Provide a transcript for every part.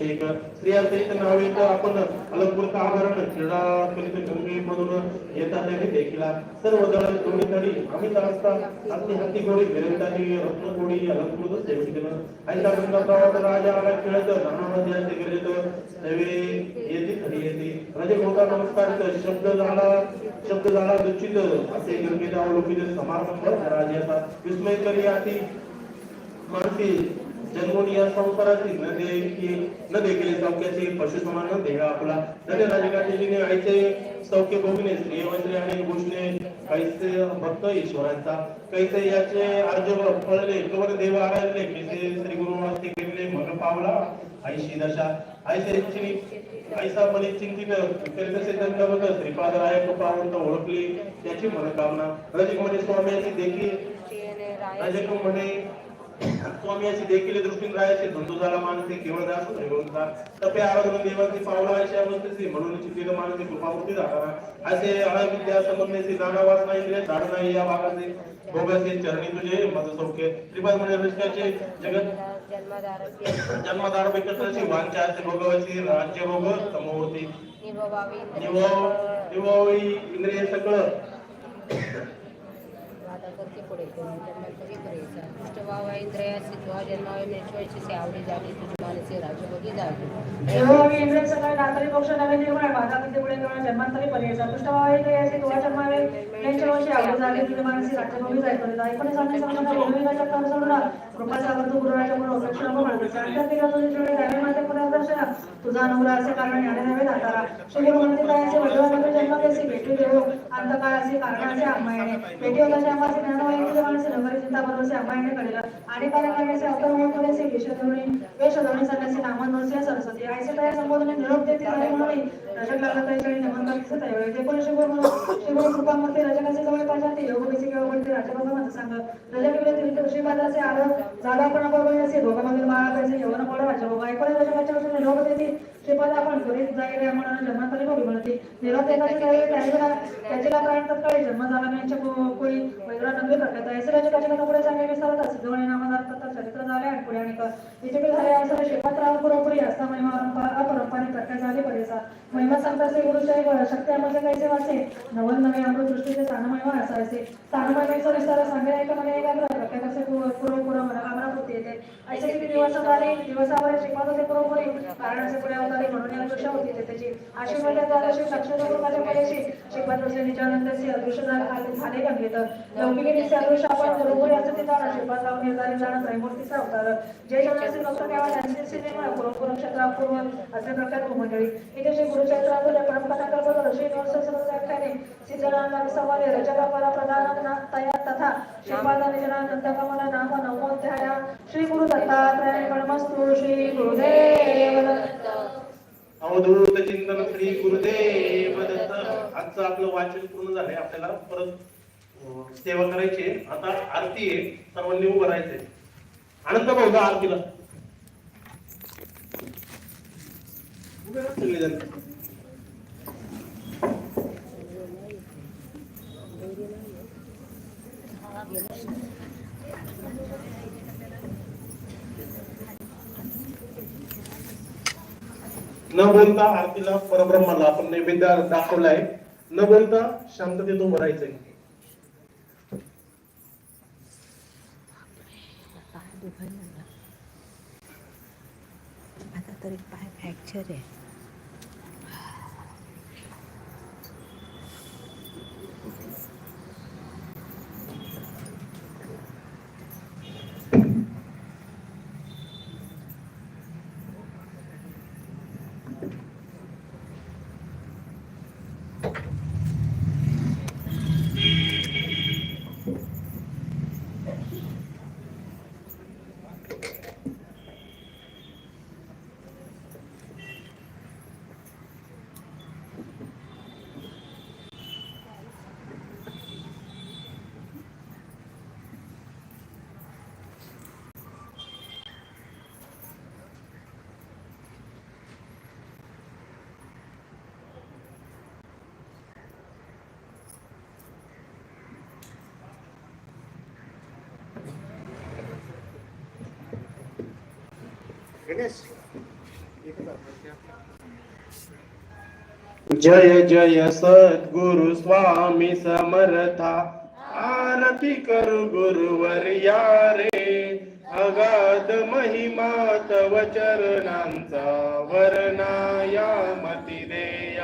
एक स्त्रियांचं इथं नाव येतं. आपण अलंकृत आभरण क्रीडा कलित गंगे मधून येतात आणि देखील सर्व दळ दोन्ही तडी आम्ही असता हत्ती हत्ती गोडी फिरवतानी रत्न गोडी अलंकृत सेविकन ऐसा गंगा प्रवाह राजा आला खेळत नानामध्ये असे गेलेत नवे येते खरी येते. राजे मोठा नमस्कार. शब्द झाला शब्द झाला दुचित असे गंगेचा अवलोकित समारंभ. राजे आता विस्मय करी आती मानसी. जन्मून या संसाराची न देखी न देखील सौख्याचे आपला नटे राजकाजीने आईचे सौख्य भोगणे आणि कैसे भक्त ईश्वरांचा. कैसे याचे फळले कवर देव आराधले कैसे श्री गुरु केले मग पावला ऐशी दशा. ऐसे ऐसा मने चिंतित करीत असे श्रीपाद राय कृपावंत ओळखली त्याची मनोकामना. रजक म्हणे स्वामी देखील रजक म्हणे स्वामी अशी देखील दृष्टीने राहायचे. धंदू झाला मानसे केवळ दास होता तपे आराधन देवाची पावला अशी अवस्थेची म्हणून चित्तीला मानसी कृपापूर्ती झाला असे अविद्या समजण्याचे नाना वासना इंद्रिय झाड नाही या भागाचे. भोगाचे चरणी तुझे मज सौख्य. त्रिपाद म्हणजे रचकाचे जगत जन्मदार विकत्राची वांछा असे भोगवाची राज्य भोग निभवावी. निवो इंद्रिय सगळं करते पुढे जन्मांतरी करायचा पृष्ठभावा इंद्रियासी तुझ्या जन्मावे मेचवायची से आवडी झाली तुझी मानसी राजभोगी झाली देवोगी इंद्रिय सकाळी रात्री पक्ष नवे निर्मळ बाधा विद्ये पुढे केवळ जन्मांतरी पर्यायचा जन्मावे झाली तुझे मानसी ऐकणे भूमिकाच्या सोडून कृपाचा वर्तू गुरुराच्या गुरु अपेक्षा म्हणतो अंतर तिला तुझे माझ्या तुझा असे कारण याने नव्हे दातारा श्री वडिलांमध्ये अंतकाळाचे कारणाचे आम्हाने माणसे नगरी चिंता बरोबरचे आम्हाने आणि कारण करण्याचे अवतर म्हणून करेसे वेशधवणी वेशधवणी सांगण्याचे नामन सरस्वती. आयसे तया संबोधने निरोप देते म्हणून रजक लागला नमन दिसत आहे. कृपामध्ये रजकाचे जवळ पाहिजे योग बेसी केवळ पडते राजबाबा सांग रजक वेळे आलं जागा पण बरोबर असे. दोघांमध्ये माळा पाहिजे यवन ऐकले रजकाच्या देते श्रीपाद आपण जाईल म्हणते निरोप एकाचे तत्काळी जन्म झाला यांच्या कोळी वैद्रा नंदी प्रख्यात ऐसे रजकाच्या कथा पुढे दोन नामदार तथा चरित्र झाले आणि पुढे आणि झाले. असं श्रीपात्राव पुरोपुरी असता महिमा प्रख्यात झाली. पडेसा महिमा सांगता श्री गुरुचे शक्ती आमचे कैसे वाचे नवन नवे अमृत दृष्टीचे स्थान महिमा असायचे स्थान महिमेचा विस्तार सांगे ऐका म्हणे एकाग्र. पूर्व पूर्व अमरावती येते ऐसे किती दिवस झाले दिवसावर पुरोपुरी. कारणाचे पुढे म्हणून या होती. ते त्याची आशीर्वाद द्वारा श्री लक्ष्मण कुटुंबाच्या श्रीपाद रचने नित्यानंदचे अदृश्य झाले अदृश्य आपण बरोबर याचं ते जाणं श्रीपाद लावून जाणं त्रैमूर्तीचा अवतार. जय जनाचे त्यांचे सिनेमा पूर्व क्षेत्र असे प्रकार मंडळी इथे श्री परंपरा करतात श्री नवसहस्र व्याख्याने श्रीजनांना संवादे रचकापरा प्रधान तथा श्रीपाद निजनानंद नाम नवोध्याया श्री गुरु दत्तात्रय परमस्तु श्री गुरुदेव दत्त अवधूत चिंतन श्री गुरुदेव दत्त आजचं आपलं वाचन पूर्ण झालंय. आपल्याला परत सेवा करायची आता आरती आहे. सर्वांनी उभं राहायचंय. आनंद भाऊ आरतीला. उभे राहा सगळेजण. न बोलता आरतीला परब्रह्माला आपण नैवेद्य दाखवलाय. न बोलता शांततेत उभं राहायचंय. आता तरी पाय फ्रॅक्चर आहे. गणेश जय जय सद्गुरु स्वामी समर्था। आरती करू गुरुवर रे अगाध महिमा तव चरणांचा वर्णाया मती दे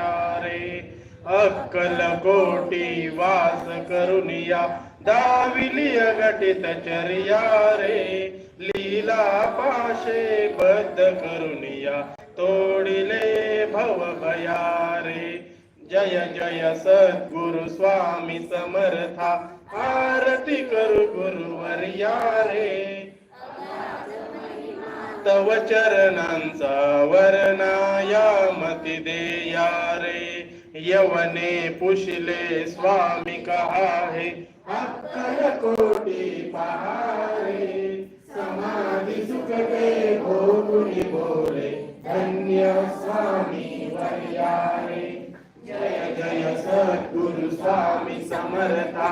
रे। अक्कल कोटी वास करुनिया। दाविली अगटित चर्या रे। तिला पाशे बद्ध करुनिया तोडिले भव भयारे जय जय सद्गुरु स्वामी समर्था आरती करू गुरुवर्या रे तव चरणांचा वर्णाया मती देया रे यवने पुशिले स्वामी कहाहे अक्कल कोटी पहारे. समाधी सुखते भोगुनी बोले धन्य स्वामी वर्यारे जय जय सद्गुरु स्वामी समर्था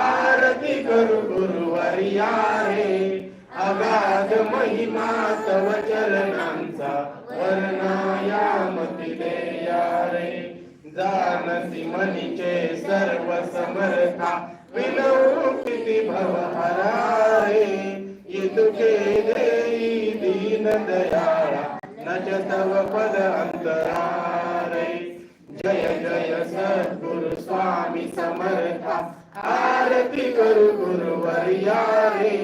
आरती करू गुरुवर्या रे अगाध महिमा तव चरणांचा वर्णाया मती देया रे जानसी मनीचे सर्व समर्था विनऊ किती भवहरा रे इतुके देई दीन दयाळा नच तव पद अंतरारे जय जय सद्गुरु स्वामी समर्था आरती करू गुरुवर्या रे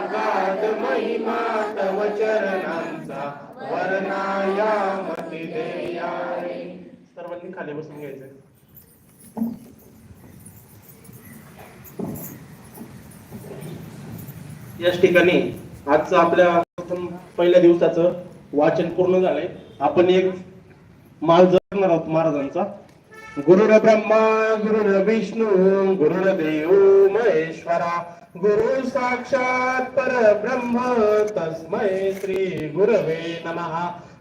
अगाध महिमा तव चरणांचा वर्णाया मती देया रे सर्वांनी खाली बसून घ्यायचं याच ठिकाणी आजचं आपल्या प्रथम पहिल्या दिवसाचं वाचन पूर्ण झालंय. आपण एक माल जपणार आहोत महाराजांचा. गुरुर ब्रह्मा गुरुर विष्णू गुरुर देव महेश्वरा. गुरु साक्षात परब्रह्म तस्मै श्री गुरवे नमः.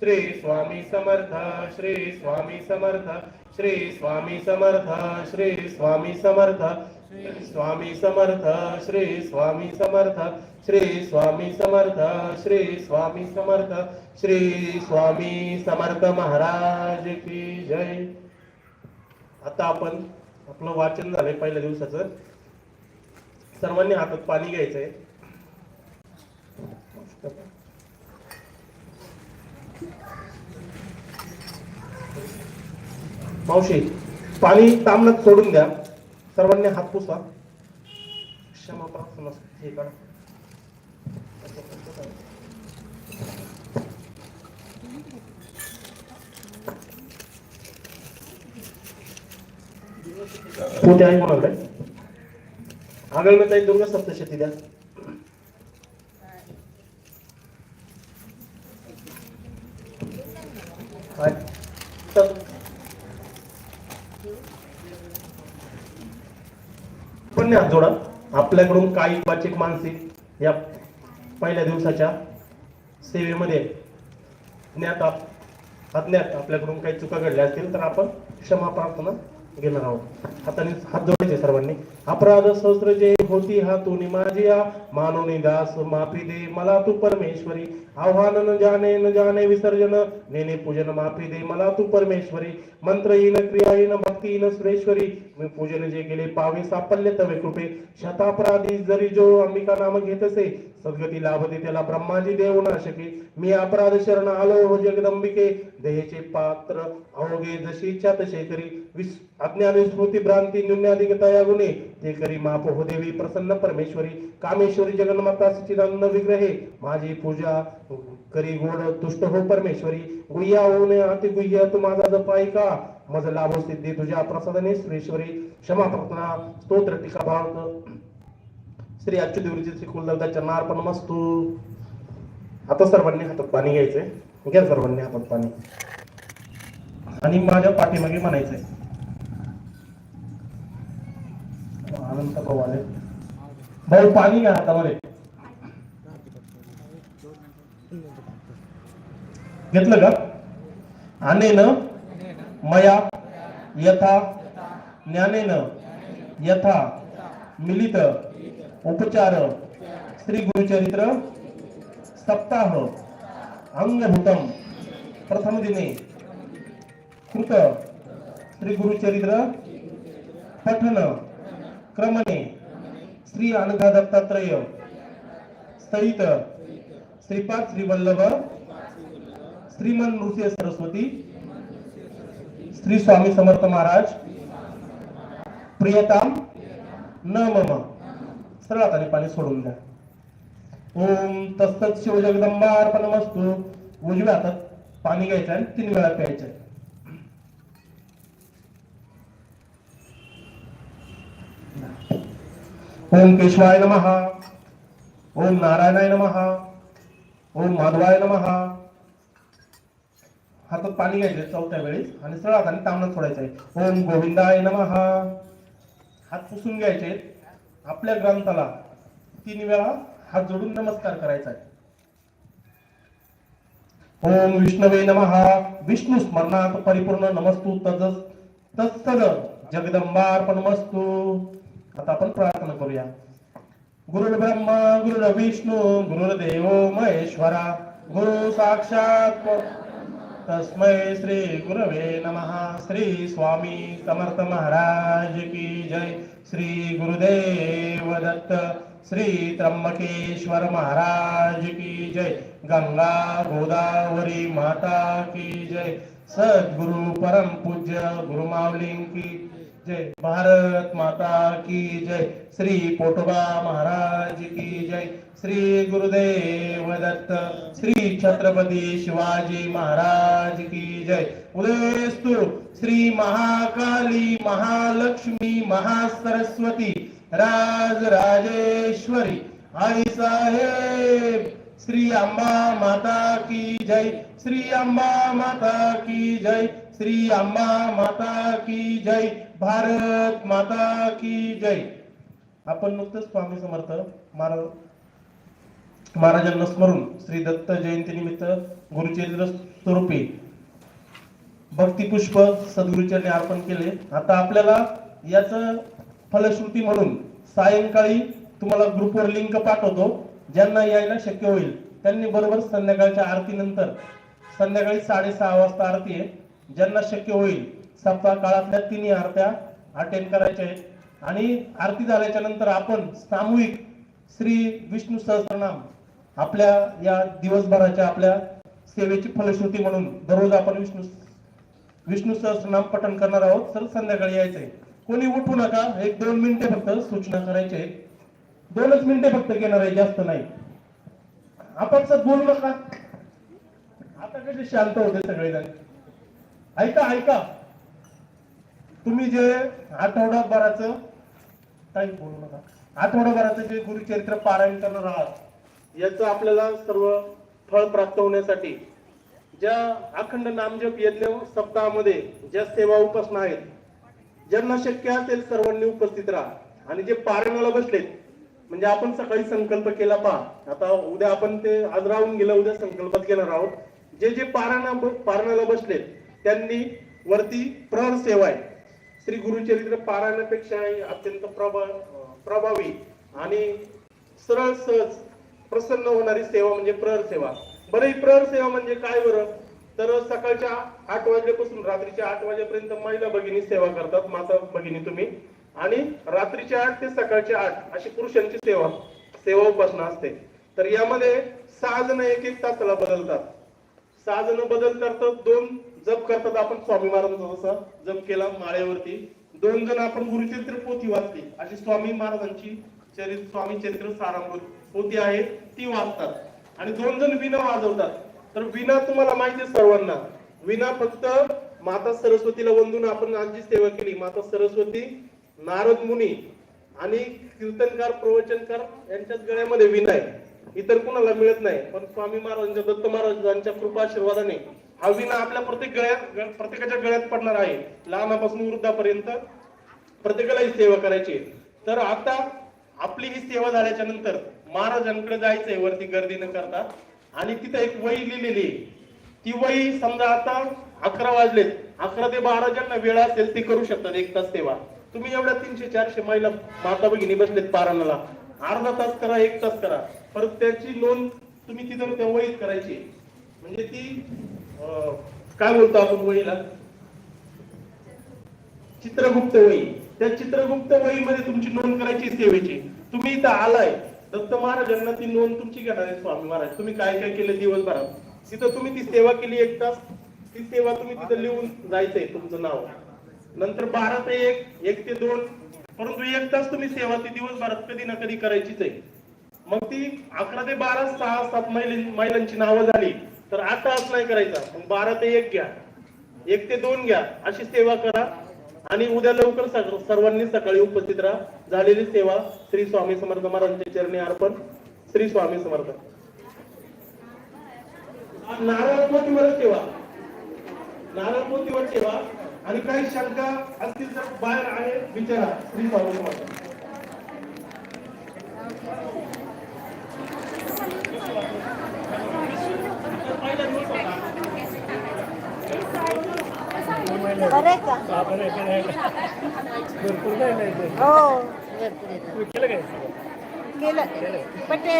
श्री स्वामी समर्थ श्री स्वामी समर्थ श्री स्वामी समर्थ श्री स्वामी समर्थ स्वामी समर्थ श्री स्वामी समर्थ श्री स्वामी समर्थ श्री स्वामी समर्थ श्री स्वामी समर्थ महाराज की जय. आता आपण आपलं वाचन झालंय पहिल्या दिवसाचं. सर्वांनी हातात पाणी घ्यायचंय. मावशी पाणी तांबण्यात सोडून द्या. सर्वांनी हात पुसा क्षमा प्रार्थना हे करा. कोणते आहे म्हणाल आगळ ताई दुर्गा सप्तशती द्या काय? तर पण हात जोडा आपल्याकडून काही वाचिक मानसिक या पहिल्या दिवसाच्या सेवेमध्ये ज्ञात आप- अज्ञात आपल्याकडून काही चुका घडल्या असतील तर आपण क्षमा प्रार्थना घेणार आहोत. हाताने हात जोडायचे सर्वांनी. अपराध सहस्र जे होती हातून माझी मानुनी दास माफी दे मला तू परमेश्वरी. आव्हान न जाने न जाने विसर्जन नेने पूजन माफी दे मला तू परमेश्वरी. मंत्र इन क्रिया इन सुरेश्वरी मी पूजन जे गेले पावे सापल्य तवे कृपे. शतापराधी जरी जो अंबिका नाम घेतसे सद्गती लाभते त्याला ब्रह्माजी देव नाशके. मी अपराध शरण आलो हो जगदंबिके. देहेचे पात्र अवघे जशी इच्छा तसे करी. विस अज्ञान स्मृती भ्रांती न्यून्याधिकता या गुणे. ते करी माप प्रसन्न परमेश्वरी कामेश्वरी जगन्माता सचिदानंद विग्रहे माझी पूजा करी गोड तुष्ट हो परमेश्वरी. गुह्या होऊन अति गुह्य तू माझा जपाय का मज लाभो सिद्धी तुझ्या प्रसादने सुरेश्वरी क्षमा प्रार्थना स्तोत्र टीका भावत श्री अच्युत श्री कुलदेवता चरणार्पण मस्तू. आता सर्वांनी हातात पाणी घ्यायचंय. घ्या सर्वांनी हातात पाणी. आणि माझ्या पाठीमागे म्हणायचंय. अनंत प्रवाले भाऊ पाणी घ्या हातामध्ये घेतलं का? अनेन मया यथा ज्ञानेन यथा मिलित उपचार श्री गुरुचरित्र सप्ताह अंगभूतम प्रथम दिने कृत श्री गुरुचरित्र पठन क्रमणे श्री अनघा दत्तात्रय स्थळित श्रीपाद श्रीवल्लभ श्रीमन नृसिंह सरस्वती श्री स्वामी समर्थ महाराज प्रियताम न मम. सरळ हाताने पाणी सोडून द्या. ओम तस्तत शिव जगदंबा उजव्या हातात पाणी घ्यायचं आणि तीन वेळा प्यायचं. ओम केशवाय नमहा ओम नारायणाय नमहा ओम माधवाय नमः। हातात पाणी घ्यायचे चौथ्या वेळेस आणि सरळ हाताने तांबडा सोडायचं आहे ओम गोविंदाय नमहा हात पुसून घ्यायचे आपल्या ग्रंथाला तीन वेळा हात जोडून नमस्कार करायचा आहे ओम विष्णवे नमहा विष्णू स्मरणात परिपूर्ण नमस्तू तजस तत्सद जगदंबार्पणमस्तु. आता आपण प्रार्थना करूया. गुरुर् ब्रह्मा गुरुर् विष्णू गुरुर्देव महेश्वरा गुरु साक्षात तस्मै श्री गुरवे नमः. श्री स्वामी समर्थ महाराज की जय. श्री गुरुदेव दत्त श्री त्र्यंबकेश्वर महाराज की जय. गंगा गोदावरी माता की जय. सद्गुरु परम पूज्य गुरुमावलिंग की जय भारत माता की जय। श्री पोटोबा महाराज की जय। श्री गुरुदेव दत्त श्री छत्रपती शिवाजी महाराज की जय। उदयस्तु श्री महाकाली महालक्ष्मी महासरस्वती राज राजेश्वरी। आई साहेब श्री अंबा माता की जय। श्री अंबा माता की जय। श्री अम्मा माता की जय भारत माता की जय. आपण नुकतंच स्वामी समर्थ महाराज महाराजांना स्मरून श्री दत्त जयंती निमित्त गुरुचरित्र स्वरूपी भक्तिपुष्प सद्गुरुचरणी अर्पण केले. आता आपल्याला याच फलश्रुती म्हणून सायंकाळी तुम्हाला ग्रुपवर लिंक पाठवतो. ज्यांना यायला शक्य होईल त्यांनी बरोबर संध्याकाळच्या आरतीनंतर संध्याकाळी साडेसहा वाजता आरती आहे. ज्यांना शक्य होईल सप्ताह काळातल्या तिन्ही आरत्या अटेंड करायच्या आहेत आणि आरती झाल्याच्यानंतर आपण सामूहिक श्री विष्णू सहस्रनाम आपल्या या दिवसभराच्या आपल्या सेवेची फलश्रुती म्हणून दररोज आपण विष्णू विष्णू सहस्रनाम पठण करणार आहोत. तर संध्याकाळी यायचंय. कोणी उठू नका. एक दोन मिनिटे फक्त सूचना करायचे. दोनच मिनिटे फक्त घेणार आहे जास्त नाही. आपण सर बोलू नका. आता कसे शांत होते सगळेजण? ऐका ऐका. तुम्ही जे आठवडाभराचं काही बोलू नका. आठवडाभराचं जे गुरुचरित्र पारायण करणार आहात याचं आपल्याला सर्व फळ प्राप्त होण्यासाठी ज्या अखंड नामजप यज्ञ सप्ताहामध्ये ज्या सेवा उपासना आहेत ज्यांना शक्य असेल सर्वांनी उपस्थित राहा. आणि जे पारायणाला बसलेत म्हणजे आपण सकाळी संकल्प केला पहा. आता उद्या आपण ते आज राहून गेलं उद्या संकल्पात घेणार आहोत. जे जे पारायणा पारणाला बसलेत त्यांनी वरती प्रहर सेवा आहे. श्री गुरुचरित्र पारायणापेक्षा अत्यंत प्रभा प्रभावी आणि सरळ सहज प्रसन्न होणारी सेवा म्हणजे प्रहर सेवा. बरं ही प्रहर सेवा म्हणजे काय बरं? तर सकाळच्या आठ वाजल्यापासून रात्रीच्या आठ वाजेपर्यंत महिला भगिनी सेवा करतात माता भगिनी तुम्ही. आणि रात्रीच्या आठ ते सकाळच्या आठ अशी पुरुषांची सेवा सेवा उपासना असते. तर यामध्ये सहा जण एक एक तासाला बदलतात. सहा जण बदल करतात दोन जप करतात. आपण स्वामी महाराजांचा जसा जप केला माळ्यावरती. दोन जण आपण गुरुचरित्र पोथी वाचली. अशी स्वामी महाराजांची चरित्र स्वामी चरित्र सारामृत पोथी आहे ती वाचतात. आणि दोन जण विणा वाजवतात. तर विणा तुम्हाला माहिती आहे सर्वांना. विणा फक्त माता सरस्वतीला वंदून आपण आज जी सेवा केली. माता सरस्वती नारद मुनी आणि कीर्तनकार प्रवचनकार यांच्याच गळ्यामध्ये विणा आहे. इतर कुणाला मिळत नाही. पण स्वामी महाराजांच्या दत्त महाराजांच्या कृपा आशीर्वादाने हा विना आपल्या प्रत्येक गळ्यात प्रत्येकाच्या गळ्यात पडणार आहे. लहानापासून वृद्धापर्यंत प्रत्येकाला ही सेवा करायची आहे. तर आता आपली ही सेवा झाल्याच्यानंतर महाराजांकडे जायचंय वरती गर्दी न करता. आणि तिथं एक वही लिहिलेली आहे. ती वही समजा आता अकरा वाजलेत. अकरा ते बारा ज्यांना वेळ असेल ते करू शकतात एक तास सेवा. तुम्ही एवढ्या तीनशे चारशे महिला माता भगिनी बसलेत पारणाला. अर्धा तास करा एक तास करा. परत त्याची नोंद तुम्ही तिथं त्या वहीत करायची. म्हणजे ती काय बोलतो आपण वहीला? चित्रगुप्त वही. त्या चित्रगुप्त वहीमध्ये तुमची नोंद करायची सेवेची तुम्ही इथं आलाय दत्त महाराजांना ती नोंद तुमची घेणार आहे स्वामी महाराज. तुम्ही काय काय केलं दिवसभरात? तिथं तुम्ही ती सेवा केली एक तास. ती सेवा तुम्ही तिथं लिहून जायचंय तुमचं नाव. नंतर बारा ते एक एक ते दोन परंतु एक तास तुम्ही सेवा ती दिवसभरात कधी ना कधी करायचीच आहे. मग ती अकरा ते बारा सहा सात महिला महिलांची नावं झाली तर आठ तास नाही करायचा. मग बारा ते एक घ्या. एक ते दोन घ्या. अशी सेवा करा. आणि उद्या लवकर सर्वांनी सकाळी उपस्थित राहा. झालेली सेवा श्री स्वामी समर्थ महाराजांच्या चरणी अर्पण. श्री स्वामी समर्थ. नारळ पोतीवर ठेवा नारळ पोतीवर ठेवा आणि काही शंका असतील तर बाहेर आहे विचारा. श्री स्वामी बरं आहे का? हो. भरपूर. केलं. पण ते